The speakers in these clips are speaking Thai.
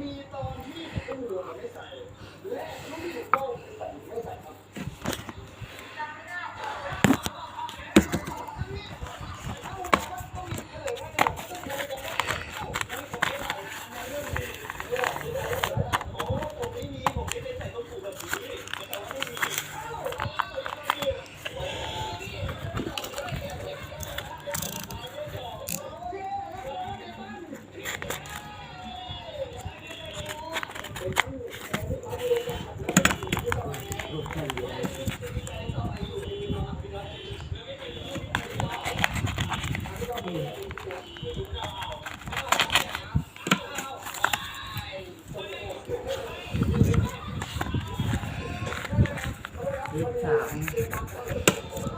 มีตอนที่ตู้หัวมันไม่ใส่และลูกบิดโป้งใส่ไม่ใส่ครับ สิบ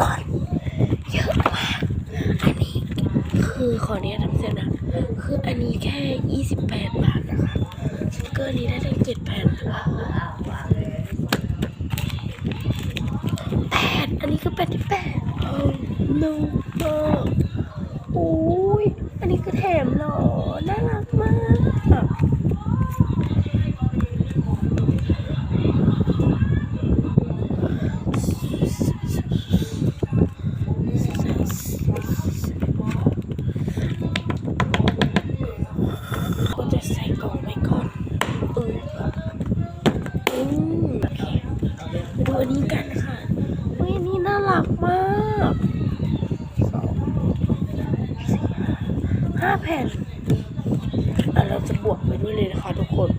สามเยอะมากอันนี้คือขอเนี้ยทำเสร็จนะ คืออันนี้แค่ 28 บาทนะคะสติกเกอร์นี้ได้ตั้ง7แผ่นแปดอันนี้คือแปดที่แปดโอ้ no โอ้ยอันนี้คือแถมเหรอ น่ารักมากจะใส่กล่องไว้ก่อนเอออืมโอเคมาดูอั นี้กันค่ะเฮ้ยนนี้น่ารักมากสองสี่ห้าแผ่นอะเราจะบวกไปด้วยเลยนะคะทุกคน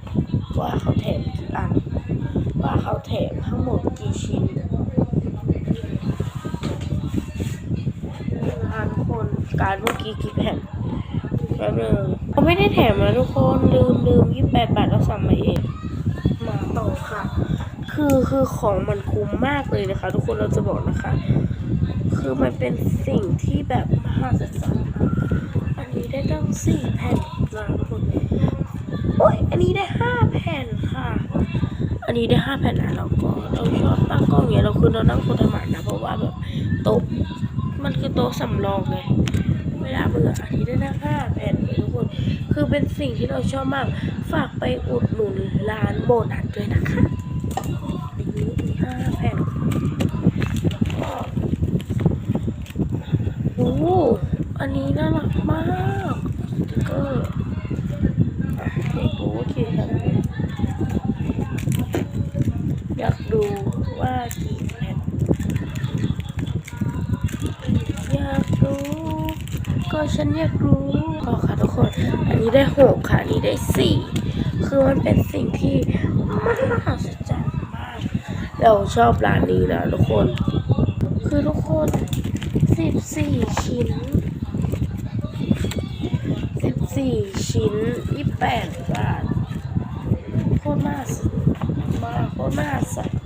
ว่าเขาแถมกี่อันว่าเขาแถมทั้งหมดกี่ชิ้นอ่าทุกคนการเมื่อกี้กี่แผ่นแป๊บนึงเขาไม่ได้แถมนะทุกคนลืมลืมยี่แปดบาทเราสั่งมาเองมาต่อค่ะ คือคือของมันคุ้มมากเลยนะคะ ทุกคนเราจะบอกนะคะ คือมันเป็นสิ่งที่แบบมหัศากอันนี้ได้ตั้งสี่แผ่นนะทุกคนโอ้ยอันนี้ได้ห้าแผ่นค่ะ อันนี้ได้ห้าแผ่นนะเราก็เราชอบตั้งกล้องอย่างเงี้ยเราคือเรานั่งคนธรรมดนะเพราะว่าแบบโต๊ะมันคือโต๊ะสำรองไงเวลาเบื่ออาทิตย์ได้ทั้งห้าแผ่นทุกคนคือเป็นสิ่งที่เราชอบมากฝากไปอุดหนุนร้านโบนัสด้วยนะคะอันนี้มีห้าแผ่นโอู้อันนี้น่ารักมากสติ๊กเกอร์อะให้ดูว่ากี่แผ่นอยากดูว่ากี่แผ่นอยากรู้ก็ฉันอยากรู้ก็ค่ะทุกคน อันนี้ได้หกค่ะ อันนี้ได้สี่คือมันเป็นสิ่งที่มหัศจรรย์มาก เราชอบร้านนี้นะทุกคน คือทุกคน สิบสี่ชิ้นสิบสี่ชิ้นยี่แปดบาทโคตรมากมากโคตรมาสัตว์